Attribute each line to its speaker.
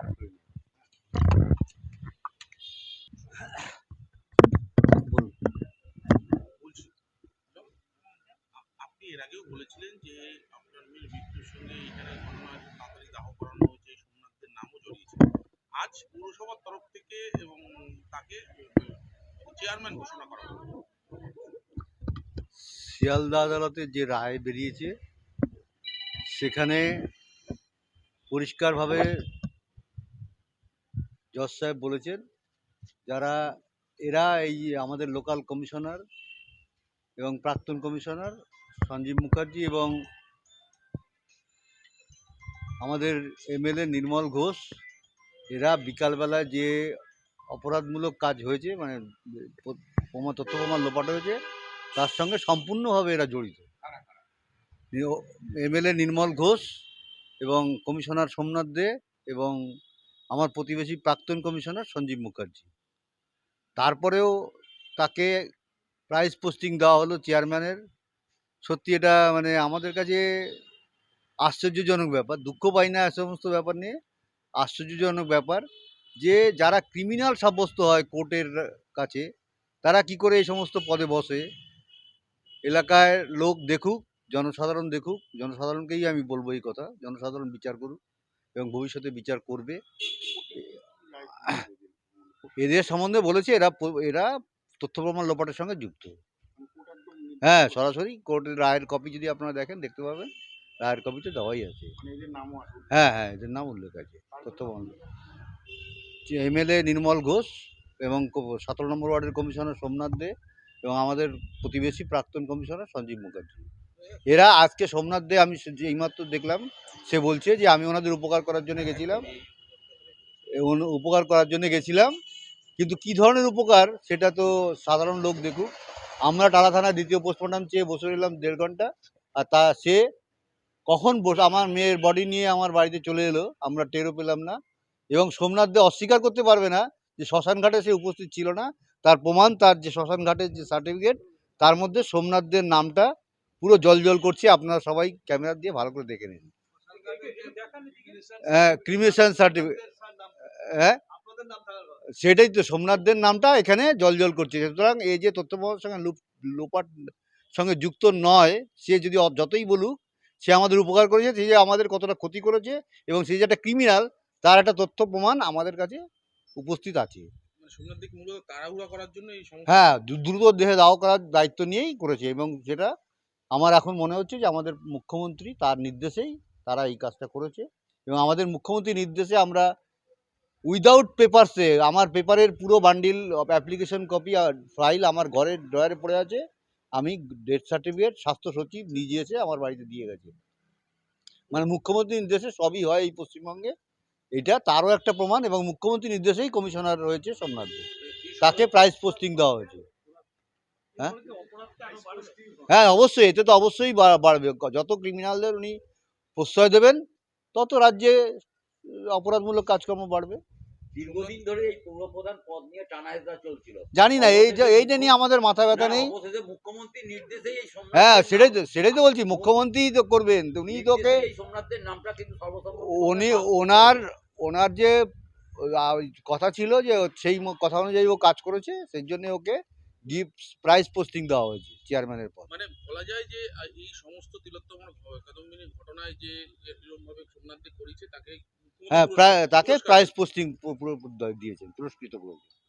Speaker 1: আপনি এর আগেও বলেছিলেন যে আপনার মেয়ের মৃত্যুর সঙ্গে এখানে ঘটনা তাড়াতাড়ি দাহ করানো হয়েছে সোমনাথদের নামও জড়িয়েছে। আজ পৌরসভার তরফ থেকে এবং তাকে চেয়ারম্যান ঘোষণা করা হলো।
Speaker 2: শিয়ালদা আদালতে যে রায় বেরিয়েছে সেখানে পরিষ্কারভাবে জজ সাহেব বলেছেন, যারা, এরা এই আমাদের লোকাল কমিশনার এবং প্রাক্তন কমিশনার সঞ্জীব মুখার্জি এবং আমাদের এমএলএ নির্মল ঘোষ, এরা বিকালবেলা যে অপরাধমূলক কাজ হয়েছে মানে প- প্রমা তথ্য প্রমাণ লোপাট হয়েছে, তার সঙ্গে সম্পূর্ণভাবে এরা জড়িত। এমএলএ নির্মল ঘোষ এবং কমিশনার সোমনাথ দে এবং আমার প্রতিবেশী প্রাক্তন কমিশনার সঞ্জীব মুখার্জি। তারপরেও তাকে প্রাইজ পোস্টিং দেওয়া হলো চেয়ারম্যানের সত্যি এটা মানে আমাদের কাছে আশ্চর্যজনক ব্যাপার, দুঃখ পাই না সমস্ত ব্যাপার নিয়ে। আশ্চর্যজনক ব্যাপার যে যারা ক্রিমিনাল সাব্যস্ত হয় কোর্টের কাছে, তারা কি করে এই সমস্ত পদে বসে? এলাকায় লোক দেখুক, জনসাধারণ দেখুক, জনসাধারণকেই আমি বলব এই কথা, জনসাধারণ বিচার করুক। এবং ভবিষ্যতে বিচার করবে। এদের সম্বন্ধে বলেছে এরা এরা তথ্য প্রমাণ লোপাটের সঙ্গে যুক্ত। হ্যাঁ সরাসরি কোর্টের রায়ের কপি যদি আপনারা দেখেন দেখতে পাবেন। রায়ের কপি তো দেওয়াই আছে। হ্যাঁ হ্যাঁ এদের নাম উল্লেখ আছে তথ্য প্রমাণ এমএলএ নির্মল ঘোষ এবং সতেরো নম্বর ওয়ার্ডের কমিশনার সোমনাথ দে এবং আমাদের প্রতিবেশী প্রাক্তন কমিশনার সঞ্জীব মুখার্জি। এরা আজকে সোমনাথ দে, আমি এইমাত্র দেখলাম, সে বলছে যে আমি ওনাদের উপকার করার জন্য গেছিলাম। উপকার করার জন্য গেছিলাম। কিন্তু কি ধরনের উপকার, সেটা তো সাধারণ লোক দেখুক। আমরা টালা থানায় দ্বিতীয় পোস্টমর্টম চেয়ে বসে রইলাম দেড় ঘণ্টা। আর তা সে কখন বসে আমার মেয়ের বডি নিয়ে আমার বাড়িতে চলে এলো, আমরা টেরও পেলাম না। এবং সোমনাথ দে অস্বীকার করতে পারবে না যে শ্মশান ঘাটে সে উপস্থিত ছিল না। তার প্রমাণ তার যে শ্মশান ঘাটের যে সার্টিফিকেট তার মধ্যে সোমনাথদের নামটা পুরো জল জল করছে আপনারা সবাই ক্যামেরা দিয়ে ভালো করে দেখে নিন। হ্যাঁ ক্রিমিনেশন সার্টিফিকেট হ্যাঁ? সেটাই তো সোমনাথদের নামটা এখানে জল জল করছে। সুতরাং এই যে তথ্য প্রমাণের সঙ্গে লুপ লোপাট সঙ্গে যুক্ত নয় সে যদি যতই বলুক সে আমাদের উপকার করেছে সে যে আমাদের কতটা ক্ষতি করেছে এবং সে যে একটা ক্রিমিনাল তার একটা তথ্য প্রমাণ আমাদের কাছে উপস্থিত আছে।
Speaker 1: মানে
Speaker 2: হ্যাঁ দ্রুত দেহে দাও করার দায়িত্ব নিয়েই করেছে এবং সেটা আমার এখন মনে হচ্ছে যে আমাদের মুখ্যমন্ত্রী তার নির্দেশেই তারা এই কাজটা করেছে এবং আমাদের মুখ্যমন্ত্রীর নির্দেশে আমরা উইদাউট পেপারসে আমার পেপারের পুরো বান্ডিল অ্যাপ্লিকেশন কপি আর ফাইল আমার ঘরের ড্রয়ারে পড়ে আছে, আমি ডেথ সার্টিফিকেট স্বাস্থ্য সচিব নিজে এসে আমার বাড়িতে দিয়ে গেছে। মানে মুখ্যমন্ত্রীর নির্দেশে সবই হয় এই পশ্চিমবঙ্গে। এটা তারও একটা প্রমাণ এবং মুখ্যমন্ত্রীর নির্দেশেই কমিশনার রয়েছে সোমনাথ। তাকে প্রাইজ পোস্টিং দেওয়া হয়েছে। হ্যাঁ? হ্যাঁ অবশ্যই এতে তো অবশ্যই বাড়বে। যত ক্রিমিনালদের উনি প্রশ্রয় দেবেন তত রাজ্যে অপরাধমূলক কাজকর্ম বাড়বে।
Speaker 3: দীর্ঘদিন ধরে এই পৌরপ্রধান পদ নিয়ে টানাহেজরা চলছিল।
Speaker 2: জানি না এই যে এইটা নিয়ে আমাদের মাথা ব্যথা নেই।
Speaker 3: এই
Speaker 2: হ্যাঁ সেটাই তো সেটাই তো বলছি মুখ্যমন্ত্রীই তো করবেন উনি তো ওকে
Speaker 3: নির্দেশেই এই সোমনাথদের নামটা কিন্তু
Speaker 2: উনি ওনার ওনার যে কথা ছিল যে ও সেই কথা অনুযায়ী ও কাজ করেছে সেই জন্য ওকে গিফট প্রাইজ পোস্টিং দেওয়া হয়েছে চেয়ারম্যানের পর
Speaker 1: মানে বলা যায় যে এই সমস্ত তিলোত্তম কাদম্বিনী ঘটনায় যে এরকম ভাবে সোমনাথ করেছে তাকে
Speaker 2: হ্যাঁ তাকে প্রাইজ পোস্টিং দিয়েছেন পুরস্কৃত করেছেন।